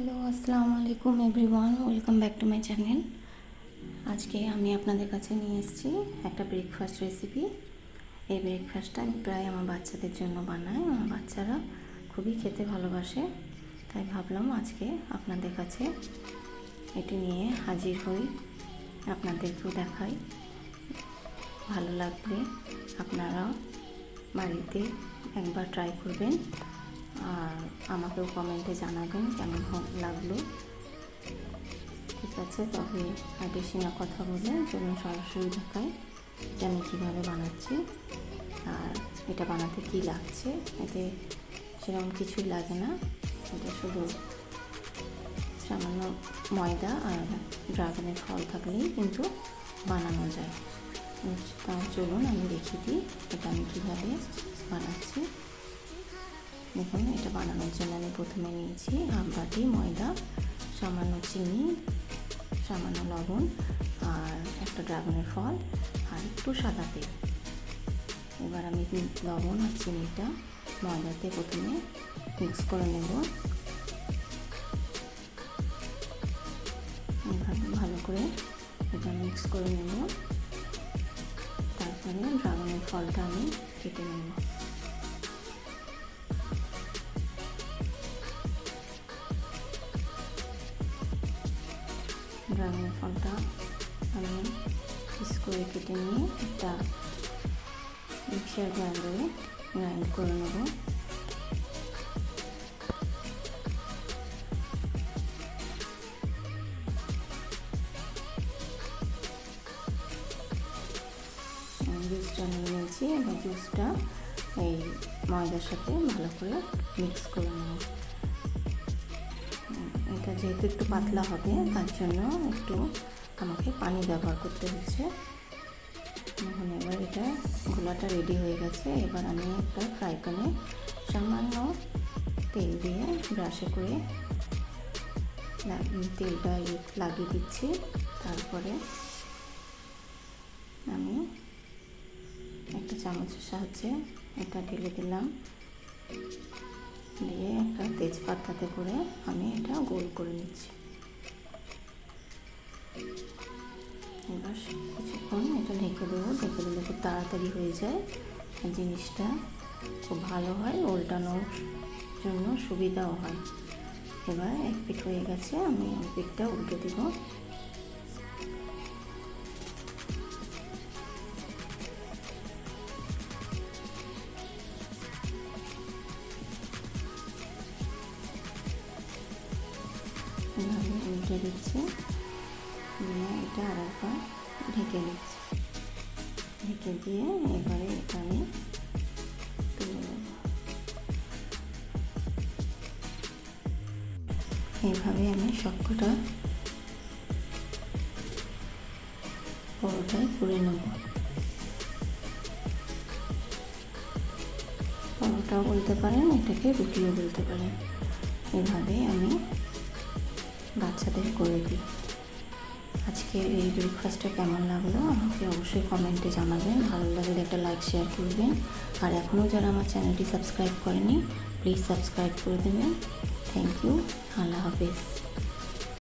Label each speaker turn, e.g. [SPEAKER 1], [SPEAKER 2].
[SPEAKER 1] Hello আসসালামু আলাইকুম everyone welcome back to my channel আজকে আমি আপনাদের কাছে নিয়ে এসেছি একটা ব্রেকফাস্ট রেসিপি এই ব্রেকফাস্টটা আমি প্রায় আমার বাচ্চাদের জন্য বানাই। আমার বাচ্চারা খুবই খেতে ভালোবাসে। তাই ভাবলাম আজকে আপনাদের কাছে এটি নিয়ে হাজির হই, আপনাদেরকেও দেখাই। ভালো লাগলে আপনারাও বাড়িতে একবার ট্রাই করবেন। আর আমাকেও কমেন্টে জানাবেন কেমন লাগল। ঠিক আছে, তবে আর বেশি না কথা বলে চলুন সরাসরি দেখাই যে আমি কীভাবে বানাচ্ছি আর এটা বানাতে কী লাগছে। এতে সেরকম কিছুই লাগে না। এটা শুধু সামান্য ময়দা আর ড্রাগনের ফল থাকলেই কিন্তু বানানো যায়। তা চলুন, আমি দেখিয়ে দিই এটা আমি কীভাবে বানাচ্ছি। দেখুন এটা বানানোর জন্য আমি প্রথমে নিয়েছি হাফ বাটি ময়দা, সামান্য চিনি, সামান্য লবণ আর একটা ড্রাগনের ফল আর একটু সাদা তেল। এবার আমি লবণ আর চিনিটা ময়দাতে প্রথমে মিক্স করে নেব। ভালো করে এটা মিক্স করে নেব। তারপরে ড্রাগনের ফলটা আমি কেটে নেব। ড্রাগনের ফলটা আমি পিস করে কেটে নিয়ে একটা মিক্সার গ্রাইন্ডারে গ্রাইন্ড করে নেব জুসটা নিয়ে নিয়েছি এবার জুসটা এই ময়দার সাথে ভালো করে মিক্স করে নেব যেহেতু একটু পাতলা হবে, তার জন্য একটু আমাকে পানি ব্যবহার করতে হচ্ছে। এখন এবার এটা গোলাটা রেডি হয়ে গেছে। এবার আমি একটা ফ্রাই প্যানে সামান্য তেল দিয়ে ব্রাশে করে তেলটা লাগিয়ে দিচ্ছি। তারপরে আমি একটা চামচের সাহায্যে এটা ঢেলে দিলাম। দিয়ে একটা তেজপাতাতে করে আমি এটা গোল করে নিচ্ছি। এবার কিছুক্ষণ এটা ঢেকে দেবো, ঢেকে দিলে খুব তাড়াতাড়ি হয়ে যায়। জিনিসটা খুব ভালো হয় উল্টানোর জন্য সুবিধাও হয়। এবার এক পিঠ হয়ে গেছে, আমি ওই পিঠটা উল্টে দিব। এভাবে উল্টে দিচ্ছি দিয়ে এটা আর একবার ঢেকে দিচ্ছি ঢেকে দিয়ে এবারে এটা আমি এইভাবে আমি সবকটা পরোটায় করে নেব পরোটাও বলতে পারেন এটাকে রুটিও বলতে পারেন এভাবে আমি বাচ্চাদের করে দিই। আজকে এই ব্রেকফাস্টটা কেমন লাগল আমাকে অবশ্যই কমেন্টে জানাবেন। ভালো লাগলে একটা লাইক শেয়ার করবেন। আর এখনও যারা আমার চ্যানেলটি সাবস্ক্রাইব করেনি প্লিজ সাবস্ক্রাইব করে দেবেন। থ্যাংক ইউ আল্লাহ হাফিজ।